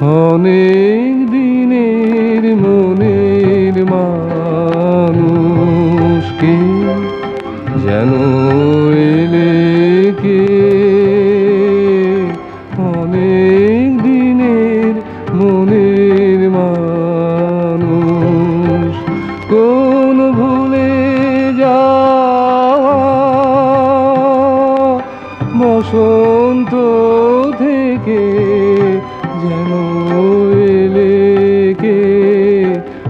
অনেক দিনের মনের মানুষকে যেন এলে কে? অনেক দিনের মনের মানুষ কোন ভুলে যাওয়া বসন্ত থেকে যেন এলে কে?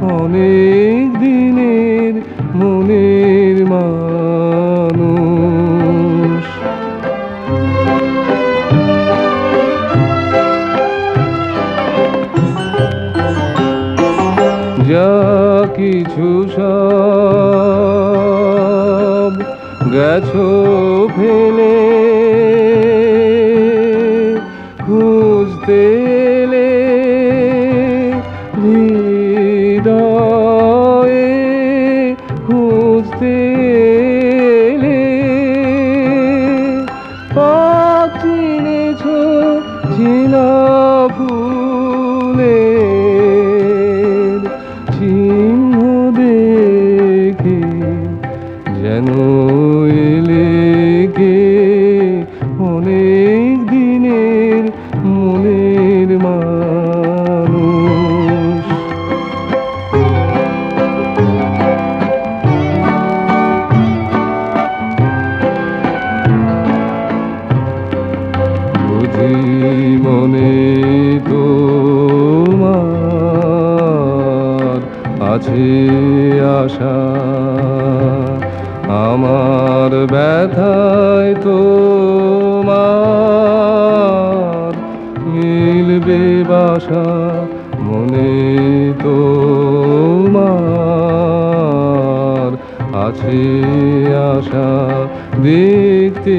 অনেক দিনের মনের মানুষ। যা কিছু সব গেছো ফেলে খুঁজতে পথ চিনেছ চিনা ফুলের চিহ্ন দেখে যেন এলে কে? অনেক দিনের মনের মানুষ বুঝি মনে তোমার আছে আশা। আমার ব্যথায় তোমার মিলবে বাসা। মনে তোমার আছে আশা। দেখতে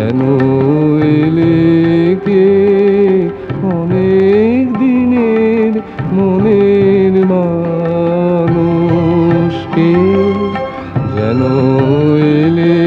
যেন এলে কে? অনেক দিনের মনের মানুষকে যেন এলে